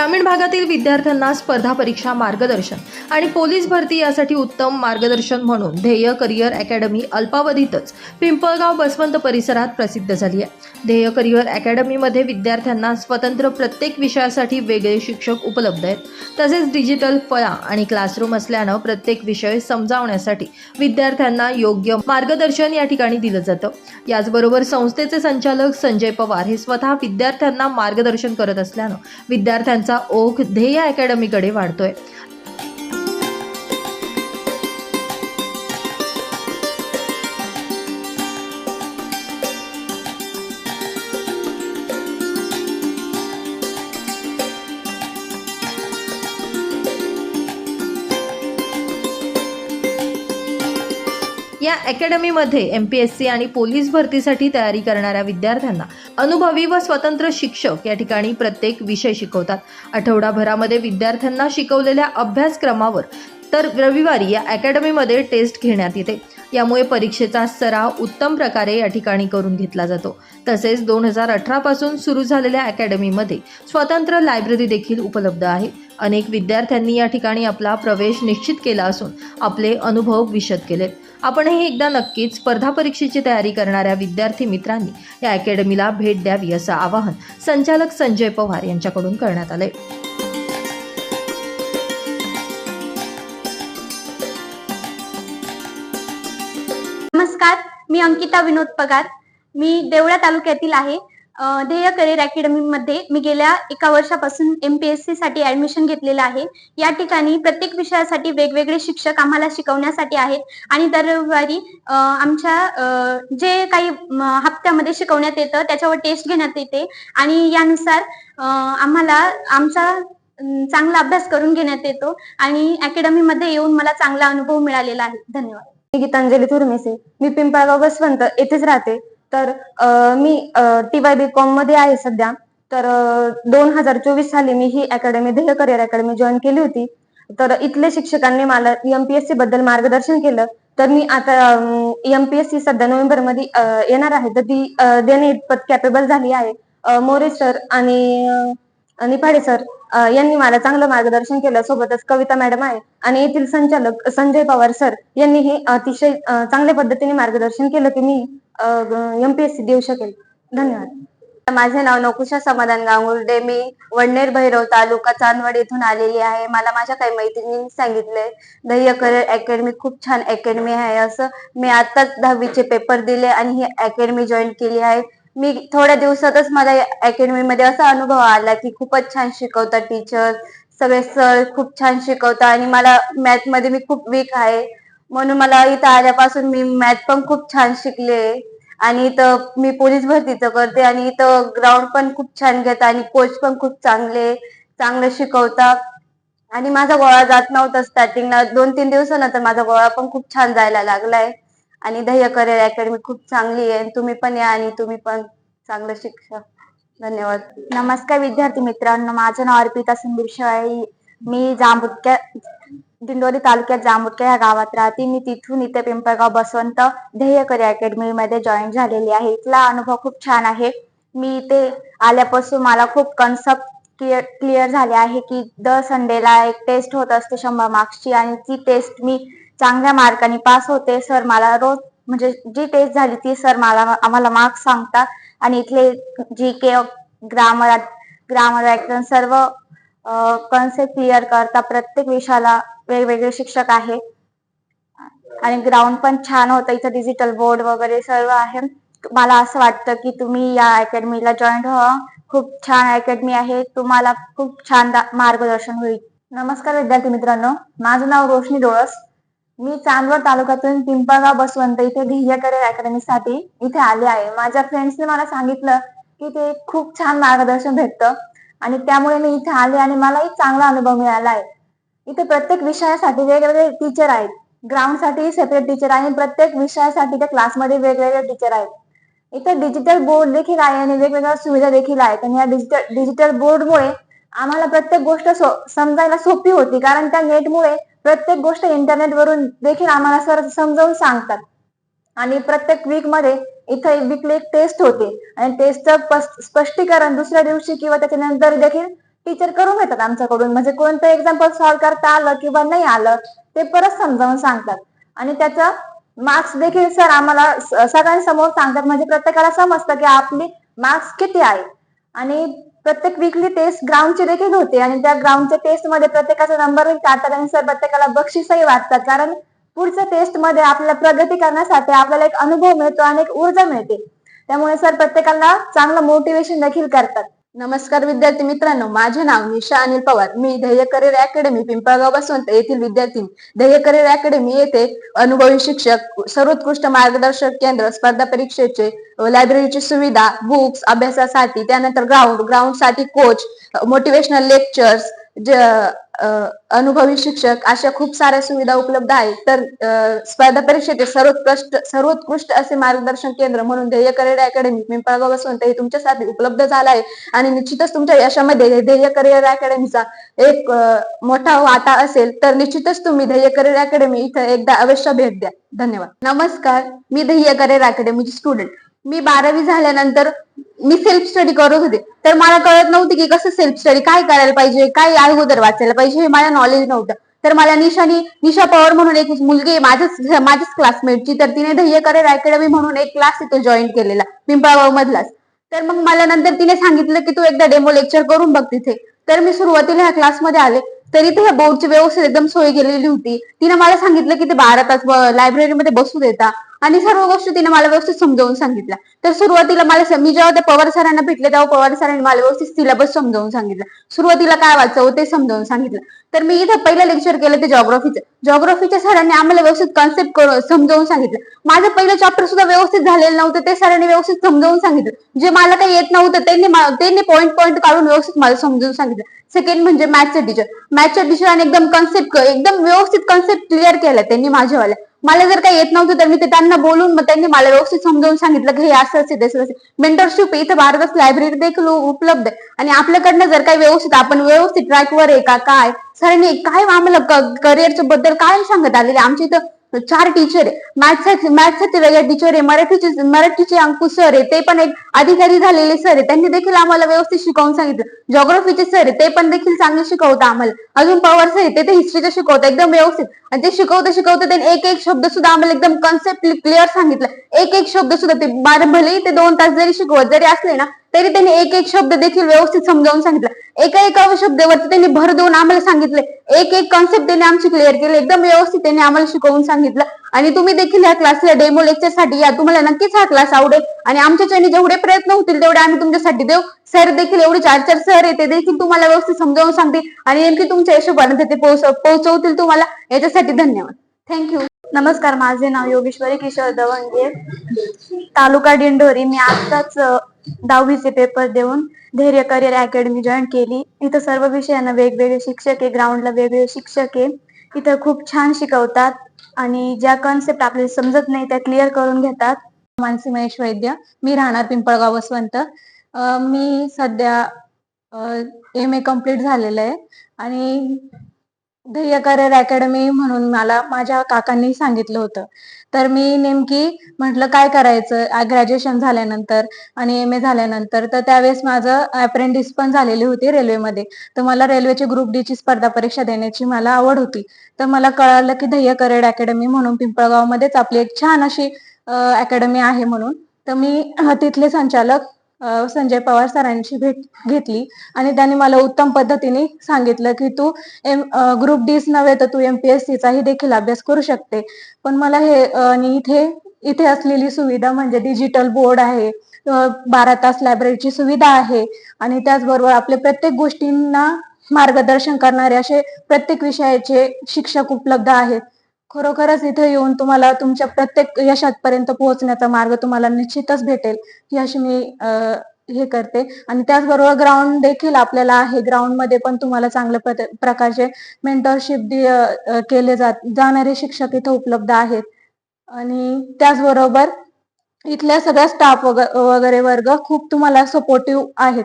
ग्रामीण भागातील विद्यार्थ्यांना स्पर्धा परीक्षा मार्गदर्शन आणि पोलीस भरती यासाठी उत्तम मार्गदर्शन म्हणून ध्येय करिअर अकॅडमी अल्पावधीतच पिंपळगाव बसवंत परिसरात प्रसिद्ध झाली आहे. ध्येय करिअर अकॅडमीमध्ये विद्यार्थ्यांना स्वतंत्र प्रत्येक विषयासाठी वेगळे शिक्षक उपलब्ध आहेत. तसेच डिजिटल फळा आणि क्लासरूम असल्यानं प्रत्येक विषय समजावण्यासाठी विद्यार्थ्यांना योग्य मार्गदर्शन या ठिकाणी दिलं जातं. याचबरोबर संस्थेचे संचालक संजय पवार हे स्वतः विद्यार्थ्यांना मार्गदर्शन करत असल्यानं विद्यार्थ्यांचा ओघ ध्येय अकॅडमीकडे वाढतोय. या अकॅडमीमध्ये एम पी एस सी आणि पोलीस भरतीसाठी तयारी करणाऱ्या विद्यार्थ्यांना अनुभवी व स्वतंत्र शिक्षक या ठिकाणी प्रत्येक विषय शिकवतात. आठवडाभरामध्ये विद्यार्थ्यांना शिकवलेल्या अभ्यासक्रमावर तर रविवारी या अकॅडमीमध्ये टेस्ट घेण्यात येते. यामुळे परीक्षेचा सराव उत्तम प्रकारे या ठिकाणी करून घेतला जातो. तसेच दोन हजार अठरापासून सुरू झालेल्या अकॅडमीमध्ये स्वतंत्र लायब्ररी देखील उपलब्ध आहे. अनेक विद्यार्थ्यांनी या ठिकाणी आपला प्रवेश निश्चित केला असून आपले अनुभव विशद केलेत आपणही एकदा नक्कीच स्पर्धा परीक्षेची तयारी करणाऱ्या विद्यार्थी मित्रांनी या अकॅडमीला भेट द्यावी असं आवाहन संचालक संजय पवार यांच्याकडून करण्यात आलंय. नमस्कार मी अंकिता विनोद पगार. मी देवळा तालुक्यातील आहे. ध्येय करिअर अकॅडमीमध्ये मी गेल्या एका वर्षापासून एम पी एस सी साठी ऍडमिशन घेतलेलं आहे. या ठिकाणी प्रत्येक विषयासाठी वेगवेगळे शिक्षक आम्हाला शिकवण्यासाठी आहेत आणि दरवारी आमच्या जे काही हप्त्यामध्ये शिकवण्यात येतं त्याच्यावर टेस्ट घेण्यात येते आणि यानुसार आम्हाला आमचा चांगला अभ्यास करून घेण्यात येतो आणि अकॅडमीमध्ये येऊन मला चांगला अनुभव मिळालेला आहे. धन्यवाद. मी गीतांजली थुरमेसे मी पिंपळगाव बसवंत येथेच राहते. तर मी टी वाय बी कॉममध्ये आहे सध्या. तर दोन हजार चोवीस साली मी ही academy Dhyey career academy join केली होती. तर इथले शिक्षकांनी मला एमपीएससी बद्दल मार्गदर्शन केलं. तर मी आता एमपीएससी सध्या नोव्हेंबरमध्ये येणार आहे. तर ती देणे इतपत कॅपेबल झाली आहे. मोरे सर आणि निफाडे सर यांनी मला चांगलं मार्गदर्शन केलं. सोबतच कविता मॅडम आहे आणि येथील संचालक संजय पवार सर यांनीही अतिशय चांगल्या पद्धतीने मार्गदर्शन केलं की मी एमपीएससी देऊ शकेल. धन्यवाद. माझे नाव नकुशा समाधान गांगुर्डे. मी वडनेर भैरव तालुका चांदवड येथून आलेली आहे. मला माझ्या काही मैत्रिणींनी सांगितले दह्यकर करिअर अकॅडमी खूप छान अकॅडमी आहे. असं मी आताच दहावीचे पेपर दिले आणि ही अकॅडमी जॉईन केली आहे. मी थोड्या दिवसातच मला अकॅडमीमध्ये असा अनुभव आला की खूपच छान शिकवतात टीचर सगळे सर खूप छान शिकवतात आणि मला मॅथमध्ये मी खूप वीक आहे. म्हणून मला इथं आल्यापासून मी मॅथ पण खूप छान शिकले. आणि इथं मी पोलीस भरतीचं करते आणि इथं ग्राउंड पण खूप छान घेतात आणि कोच पण खूप चांगले चांगलं शिकवतात. आणि माझा गोळा जात नव्हता स्टार्टिंगला दोन तीन दिवसानंतर माझा गोळा पण खूप छान जायला लागलाय. आणि ध्येय करिअर अकॅडमी खूप चांगली आहे. तुम्ही पण या आणि तुम्ही पण चांगलं शिक्षा. धन्यवाद. नमस्कार विद्यार्थी मित्रांनो. माझं नाव अर्पिता संदीप शिवाई मी जांबुटक्या दिंडोरी तालुक्यात जांबुटक्या या गावात राहते. मी तिथून इथे पिंपळगाव बसवंत ध्येयकरी अकॅडमीमध्ये जॉईन झालेली आहे. इथला अनुभव खूप छान आहे. मी इथे आल्यापासून मला खूप कन्सेप्ट क्लिअर क्लिअर झाले आहे की दर संडेला एक टेस्ट होत असते शंभर मार्क्सची आणि ती टेस्ट मी चांगल्या मार्काने पास होते. सर मला रोज म्हणजे जी टेस्ट झाली ती सर मला आम्हाला मार्क्स सांगतात. आणि इथले जी के ग्रामर ग्रामर सर्व कन्सेप्ट क्लिअर करता प्रत्येक विषयाला वेगवेगळे शिक्षक आहे. आणि ग्राउंड पण छान होतं. इथं डिजिटल बोर्ड वगैरे सर्व आहे. मला असं वाटतं की तुम्ही या अकॅडमीला जॉईन व्हा. खूप छान अकॅडमी आहे. तुम्हाला खूप छान मार्गदर्शन होईल. नमस्कार विद्यार्थी मित्रांनो. माझं नाव रोशनी डोळस. मी चांदवड तालुक्यातून पिंपळगाव बसवंत इथे ध्येय करिअर अकॅडमीसाठी इथे आले आहे. माझ्या फ्रेंड्सने मला सांगितलं की ते खूप छान मार्गदर्शन भेटतं. आणि त्यामुळे मी इथे आले आणि मलाही चांगला अनुभव मिळाला आहे. इथे प्रत्येक विषयासाठी वेगवेगळे टीचर आहेत. ग्राउंडसाठी सेपरेट टीचर आहे आणि प्रत्येक विषयासाठी त्या क्लासमध्ये वेगवेगळे टीचर आहेत. इथे डिजिटल बोर्ड देखील आहे आणि वेगवेगळ्या सुविधा देखील आहेत. आणि या डिजिटल डिजिटल बोर्डमुळे आम्हाला प्रत्येक गोष्ट सो- समजायला सोपी होती. कारण त्या नेटमुळे प्रत्येक गोष्ट इंटरनेट वरून देखील आम्हाला सर समजावून सांगतात. आणि प्रत्येक वीकमध्ये इथे वीकली एक टेस्ट होते. आणि टेस्टचं स्पष्टीकरण दुसऱ्या दिवशी किंवा त्याच्यानंतर देखील टीचर करून घेतात आमच्याकडून. म्हणजे कोणतं एक्झाम्पल सॉल्व्ह करता आलं किंवा नाही आलं ते परत समजावून सांगतात. आणि त्याचं मार्क्स देखील सर आम्हाला सगळ्यांसमोर सांगतात. म्हणजे प्रत्येकाला समजतं की आपली मार्क्स किती आहे. आणि प्रत्येक वीकली टेस्ट ग्राउंडची देखील होते. आणि त्या ग्राउंडच्या टेस्टमध्ये प्रत्येकाचा नंबर काढतात आणि सर प्रत्येकाला बक्षीसही वाटतात. कारण पुढच्या टेस्टमध्ये आपल्याला प्रगती करण्यासाठी आपल्याला एक अनुभव मिळतो आणि एक ऊर्जा मिळते. त्यामुळे सर प्रत्येकाला चांगलं मोटिवेशन देखील करतात. नमस्कार विद्यार्थी मित्रांनो माझे नाव निशा अनिल पवार. मी ध्येय करिअर अकॅडमी पिंपळगाव बसवंत येथील विद्यार्थी. ध्येय करिअर अकॅडमी येथे अनुभवी शिक्षक सर्वोत्कृष्ट मार्गदर्शक केंद्र स्पर्धा परीक्षेचे लायब्ररीची सुविधा बुक्स अभ्यासासाठी त्यानंतर ग्राउंड ग्राउंडसाठी कोच मोटिवेशनल लेक्चर्स ज अनुभवी शिक्षक अशा खूप साऱ्या सुविधा उपलब्ध आहेत. तर स्पर्धा परीक्षेचे सर्वोत्कृष्ट सर्वोत्कृष्ट असे मार्गदर्शन केंद्र म्हणून ध्येय करिअर अकॅडमी पिंपळगाव बसवंत ते तुमच्यासाठी उपलब्ध झालं आहे. आणि निश्चितच तुमच्या यशामध्ये ध्येय करिअर अकॅडमीचा एक मोठा वाटा असेल तर निश्चितच तुम्ही ध्येय करिअर अकॅडमी इथं एकदा अवश्य भेट द्या. धन्यवाद. नमस्कार. मी ध्येय करिअर अकॅडमीची स्टुडंट. मी बारावी झाल्यानंतर मी सेल्फ स्टडी करत होते. तर मला कळत नव्हते की कसं सेल्फ स्टडी काय करायला पाहिजे काय अगोदर वाचायला पाहिजे हे मला नॉलेज नव्हतं. तर मला निशानी निशा पवार म्हणून एक मुलगी माझ्याच माझ्याच क्लासमेटची तर तिने ध्येय करेल अकॅडमी म्हणून एक क्लास तिथे जॉईन केलेला पिंपळगाव मधलाच. तर मग मला नंतर तिने सांगितलं की तू एकदा डेमो लेक्चर करून बघ तिथे. तर मी सुरुवातीला ह्या क्लासमध्ये आले. तरी ते बोर्डची व्यवस्थित एकदम सोय केलेली होती. तिने मला सांगितलं की ते बारा तास लायब्ररीमध्ये बसू देता. आणि सर्व गोष्टी तिने मला व्यवस्थित समजावून सांगितल्या. तर सुरुवातीला मला मी जेव्हा त्या पवार सरांना भेटले तेव्हा पवार सरांनी मला व्यवस्थित सिलेबस समजावून सांगितलं. सुरुवातीला काय वाचावं ते समजावून सांगितलं. तर मी इथं पहिलं लेक्चर केलं ते जॉग्राफीचं जॉग्राफीच्या सरांनी आम्हाला व्यवस्थित कॉन्सेप्ट करून समजावून सांगितलं. माझं पहिलं चॅप्टर सुद्धा व्यवस्थित झालेलं नव्हतं ते सरांनी व्यवस्थित समजावून सांगितलं. जे मला काही येत नव्हतं त्यांनी त्यांनी पॉईंट पॉईंट काढून व्यवस्थित मला समजावून सांगितलं. सेकंड म्हणजे मॅथचं टीचर मॅथ्सच्या टीचरांनी एकदम कन्सेप्ट एकदम व्यवस्थित कन्सेप्ट क्लिअर केला त्यांनी माझ्यावाल्या. मला जर काही येत नव्हतं तर मी ते त्यांना बोलून मग त्यांनी मला व्यवस्थित समजावून सांगितलं की हे असं असेल तसं असेल. मेंटरशिप इथं भारतात लायब्ररी देखील उपलब्ध आहे. आणि आपल्याकडनं जर काही व्यवस्थित आपण व्यवस्थित ट्रॅकवर आहे का काय? सरांनी काय आम्हाला करिअरच्या बद्दल काय सांगत आलेले? आमच्या इथं चार टीचर आहे. मॅथ्स मॅथ्सचे वेगळे टीचर आहे मराठीचे मराठीचे अंकुश सर आहे ते पण एक अधिकारी झालेले सर आहे. त्यांनी देखील आम्हाला व्यवस्थित शिकवून सांगितलं. जॉग्राफीचे सर आहे ते पण देखील चांगले शिकवतात आम्हाला. अजून पवार सर आहे ते तर हिस्ट्रीचे शिकवतात एकदम व्यवस्थित. आणि ते शिकवता शिकवता त्यांनी एक एक शब्द सुद्धा आम्हाला एकदम कन्सेप्ट क्लिअर सांगितलं. एक एक शब्द सुद्धा ते बार भलेही ते दोन तास जरी शिकवत जरी असले ना तरी त्यांनी एक एक शब्द देखील व्यवस्थित समजावून सांगितलं. एका एका शब्दावरती त्यांनी भर देऊन आम्हाला सांगितले एक एक कॉन्सेप्ट त्यांनी आमची क्लिअर केली. एकदम व्यवस्थित त्यांनी आम्हाला शिकवून सांगितलं. आणि तुम्ही देखील या क्लासला डेमो लेक्चरसाठी या. तुम्हाला नक्कीच हा क्लास आवडेल. आणि आमच्याच्याने जेवढे प्रयत्न होतील तेवढे आम्ही तुमच्यासाठी देऊ. सर देखील एवढे चार चार सर आहे ते देखील तुम्हाला व्यवस्थित समजावून सांगतील. आणि नेमकी तुमच्या यशोपर्यंत ते पोहोच- पोहोचवतील तुम्हाला. याच्यासाठी धन्यवाद. थँक्यू नमस्कार माझे नाव योगेश्वरी किशोर दवंगे. तालुका दिंडोरी मी आताच दहावीचे पेपर देऊन धैर्य करिअर अकॅडमी जॉईन केली. इथं सर्व विषयांना वेगवेगळे शिक्षक आहे ग्राउंडला वेगवेगळे शिक्षक आहे. इथं खूप छान शिकवतात आणि ज्या कॉन्सेप्ट आपल्याला समजत नाही त्या क्लिअर करून घेतात. मानसी महेश वैद्य मी राहणार पिंपळगाव वसवंत. मी सध्या एम ए कंप्लीट झालेलं आहे. आणि ध्येय करिअर अकॅडमी म्हणून मला माझ्या काकांनी सांगितलं होतं. तर मी नेमकी म्हटलं काय करायचं? ग्रॅज्युएशन झाल्यानंतर आणि एम ए झाल्यानंतर तर त्यावेळेस माझं अप्रेंटिस पण झालेली होती रेल्वेमध्ये तर मला रेल्वेची ग्रुप डी ची स्पर्धा परीक्षा देण्याची मला आवड होती. तर मला कळालं की ध्येय करिअर अकॅडमी म्हणून पिंपळगावमध्येच आपली एक छान अशी अकॅडमी आहे म्हणून. तर मी तिथले संचालक संजय पवार सरांची भेट घेतली आणि त्यांनी मला उत्तम पद्धतीने सांगितलं की तू एम ग्रुप डीच नव्हे तर तू एमपीएससी चाही देखील अभ्यास करू शकते. पण मला हे आणि इथे इथे असलेली सुविधा म्हणजे डिजिटल बोर्ड आहे बारा तास लायब्ररीची सुविधा आहे आणि त्याचबरोबर आपल्या प्रत्येक गोष्टींना मार्गदर्शन करणारे असे प्रत्येक विषयाचे शिक्षक उपलब्ध आहेत. खरोखरच इथे येऊन तुम्हाला तुमच्या प्रत्येक यशापर्यंत पोहोचण्याचा मार्ग तुम्हाला निश्चितच भेटेल ही अशी मी हे करते. आणि त्याचबरोबर ग्राउंड देखील आपल्याला आहे. ग्राउंडमध्ये पण तुम्हाला चांगल्या प्रकारचे मेंटरशिप केले जात जाणारे शिक्षक इथे उपलब्ध आहेत. आणि त्याचबरोबर इथल्या सगळ्या स्टाफ वगैरे वर्ग खूप तुम्हाला सपोर्टिव्ह आहेत.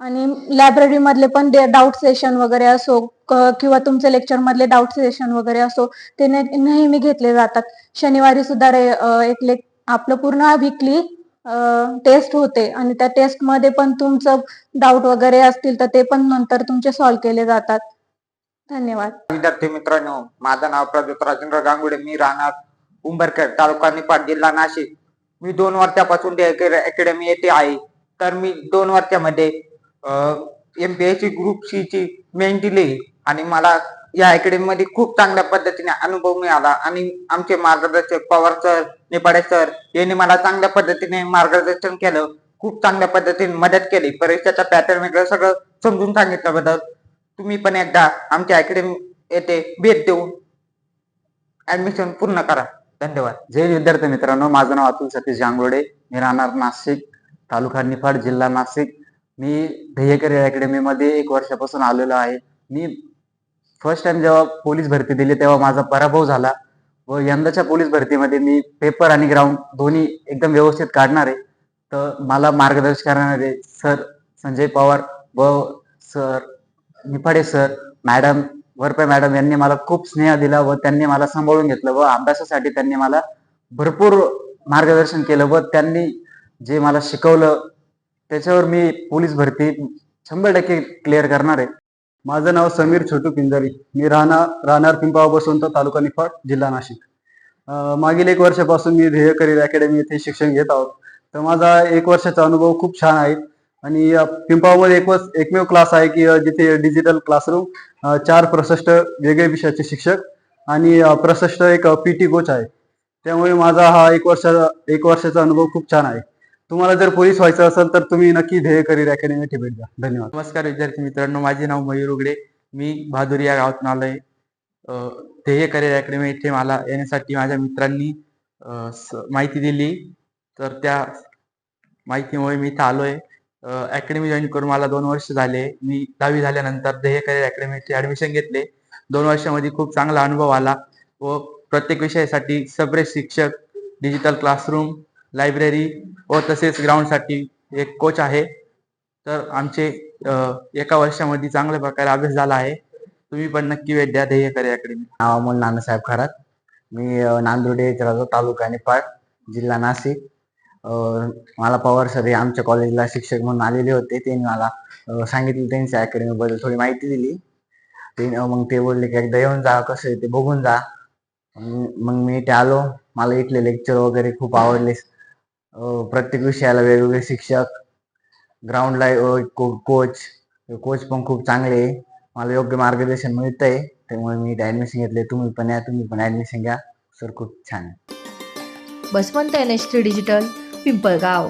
आणि लायब्ररी मधले पण डाऊट सेशन वगैरे असो किंवा तुमचे लेक्चर मधले डाऊट सेशन वगैरे असो ते नेहमी घेतले जातात. शनिवारी सुद्धा रे- एक लेक आपलं पूर्ण विकली टेस्ट होते. आणि त्या टेस्टमध्ये पण तुमचं डाऊट वगैरे असतील तर ते पण नंतर तुमचे सॉल्व्ह केले जातात. धन्यवाद. विद्यार्थी मित्रांनो माझं नाव प्रदीप राजेंद्र गांगुडे. मी राहणार उंबरखेड तालुका निपाट जिल्हा नाशिक. मी दोन वर्षापासून अकॅडमी येथे आहे. तर मी दोन वर्षामध्ये M P S C group C ची मेन दिली आणि मला या अकॅडमीमध्ये खूप चांगल्या पद्धतीने अनुभव मिळाला आणि आमचे मार्गदर्शक पवार सर निपाडे सर यांनी मला चांगल्या पद्धतीने मार्गदर्शन केलं खूप चांगल्या पद्धतीने मदत केली. परीक्षेचा पॅटर्न वगैरे सगळं समजून सांगितल्याबद्दल तुम्ही पण एकदा आमच्या अकॅडमी येथे भेट देऊन ऍडमिशन पूर्ण करा. धन्यवाद. जय विद्यार्थी मित्रांनो माझं नाव अतुल सतीश जांगोडे. मी राहणार नाशिक तालुका निफाड जिल्हा नाशिक. मी ध्येयकर अकॅडमीमध्ये एक वर्षापासून आलेलो आहे. मी फर्स्ट टाइम जेव्हा पोलीस भरती दिली तेव्हा माझा पराभव झाला व यंदाच्या पोलीस भरतीमध्ये मी पेपर आणि ग्राउंड दोन्ही एकदम व्यवस्थित काढणार आहे. तर मला मार्गदर्शन करणारे सर संजय पवार व sir Niphade sir madam Warpe madam यांनी मला खूप स्नेह दिला व त्यांनी मला सांभाळून घेतलं व अभ्यासासाठी त्यांनी मला भरपूर मार्गदर्शन केलं व त्यांनी जे मला शिकवलं त्याच्यावर मी पोलीस भरती शंभर टक्के क्लिअर करणार आहे. माझं नाव समीर छोटू पिंजारी. मी राहणार राहणार पिंपळा बसवंत तालुका निफाड जिल्हा नाशिक. मागील एक वर्षापासून मी ध्येय करिअर अकॅडमी येथे शिक्षण घेत आहोत. तर माझा एक वर्षाचा अनुभव खूप छान आहे. आणि या पिंपळामध्ये एक एकमेव क्लास आहे की जिथे डिजिटल क्लासरूम चार प्रसष्ट वेगळे विषयाचे शिक्षक आणि प्रसष्ट एक पी टी कोच आहे. त्यामुळे माझा हा एक वर्षाचा एक वर्षाचा अनुभव खूप छान आहे. तुम्हाला जर पोलीस व्हायचं असेल तर तुम्ही नक्की ध्येय करिअर अकॅडमी भेट द्या. धन्यवाद. नमस्कार विद्यार्थी मित्रांनो माझे नाव मयूर उगडे. मी बहादुरी या गावातून आलोय. ध्येय करिअर अकॅडमी इथे मला येण्यासाठी माझ्या मित्रांनी माहिती दिली. तर त्या माहितीमुळे मी इथं आलोय. अकॅडमी जॉईन करून मला दोन वर्ष झाले. मी दहावी झाल्यानंतर ध्येय करिअर अकॅडमीचे ऍडमिशन घेतले. दोन वर्षामध्ये खूप चांगला अनुभव आला व प्रत्येक विषयासाठी सेपरेट शिक्षक डिजिटल क्लासरूम लायब्ररी व तसेच ग्राउंडसाठी एक कोच आहे. तर आमचे एका वर्षामध्ये चांगल्या प्रकारे अभ्यास झाला आहे. तुम्ही पण नक्की भेट द्या ध्येय अकॅडमी. नाव अमोल नानासाहेब खरात. मी नांदुर्डे येथे राहतो तालुका निफाड जिल्हा नाशिक. मला पवार सर हे आमच्या कॉलेजला शिक्षक म्हणून आलेले होते. त्यांनी मला सांगितलं त्यांच्या अकॅडमीबद्दल थोडी माहिती दिली. ते मग ते बोलले की एकदा येऊन जा कसं आहे ते बघून जा. मग मी इथे आलो. मला इथले लेक्चर वगैरे खूप आवडले. प्रत्येक विषयाला वेगवेगळे शिक्षक ग्राउंडला कोच कोच पण खूप चांगले आहे. मला योग्य मार्गदर्शन मिळतंय त्यामुळे मी ऍडमिशन घेतले तुम्ही पण या तुम्ही पण ऍडमिशन घ्या. सर खूप छान आहे. Baswant N H three digital Pimpalgaon.